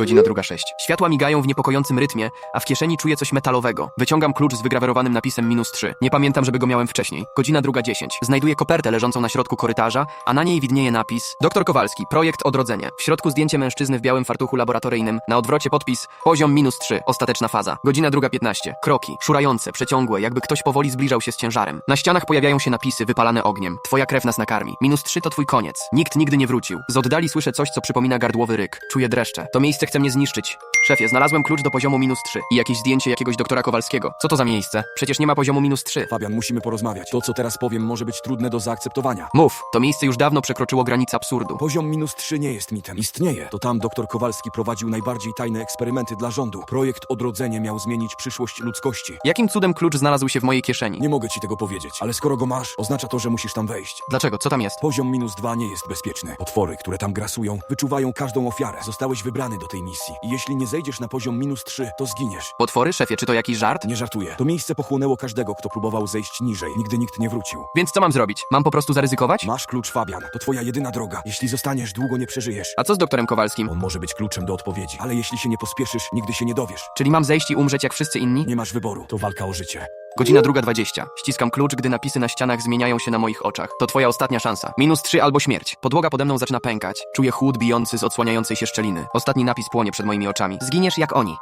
Godzina druga sześć. Światła migają w niepokojącym rytmie, a w kieszeni czuję coś metalowego. Wyciągam klucz z wygrawerowanym napisem minus trzy. Nie pamiętam, żeby go miałem wcześniej. Godzina druga dziesięć. Znajduję kopertę leżącą na środku korytarza, a na niej widnieje napis Doktor Kowalski, projekt odrodzenie. W środku zdjęcie mężczyzny w białym fartuchu laboratoryjnym. Na odwrocie podpis poziom minus trzy. Ostateczna faza. Godzina druga piętnaście. Kroki. Szurające, przeciągłe, jakby ktoś powoli zbliżał się z ciężarem. Na ścianach pojawiają się napisy wypalane ogniem. Twoja krew nas nakarmi. Minus trzy to twój koniec. Nikt nigdy nie wrócił. Z oddali słyszę coś, co przypomina gardłowy ryk. Czuję dreszcze. To miejsce chce mnie zniszczyć. Szefie, znalazłem klucz do poziomu minus 3 i jakieś zdjęcie jakiegoś doktora Kowalskiego. Co to za miejsce? Przecież nie ma poziomu minus 3. Fabian, musimy porozmawiać. To, co teraz powiem, może być trudne do zaakceptowania. Mów, to miejsce już dawno przekroczyło granicę absurdu. Poziom minus 3 nie jest mitem. Istnieje. To tam dr Kowalski prowadził najbardziej tajne eksperymenty dla rządu. Projekt Odrodzenie miał zmienić przyszłość ludzkości. Jakim cudem klucz znalazł się w mojej kieszeni? Nie mogę ci tego powiedzieć, ale skoro go masz, oznacza to, że musisz tam wejść. Dlaczego? Co tam jest? Poziom minus 2 nie jest bezpieczny. Potwory, które tam grasują, wyczuwają każdą ofiarę. Zostałeś wybrany do tej misji. I jeśli nie zejdziesz na poziom minus 3, to zginiesz. Potwory, szefie, czy to jakiś żart? Nie żartuję. To miejsce pochłonęło każdego, kto próbował zejść niżej. Nigdy nikt nie wrócił. Więc co mam zrobić? Mam po prostu zaryzykować? Masz klucz, Fabian. To twoja jedyna droga. Jeśli zostaniesz, długo nie przeżyjesz. A co z doktorem Kowalskim? On może być kluczem do odpowiedzi, ale jeśli się nie pospieszysz, nigdy się nie dowiesz. Czyli mam zejść i umrzeć jak wszyscy inni? Nie masz wyboru. To walka o życie. Godzina druga dwadzieścia. Ściskam klucz, gdy napisy na ścianach zmieniają się na moich oczach. To twoja ostatnia szansa. Minus trzy albo śmierć. Podłoga pode mną zaczyna pękać. Czuję chłód bijący z odsłaniającej się szczeliny. Ostatni napis płonie przed moimi oczami. Zginiesz jak oni.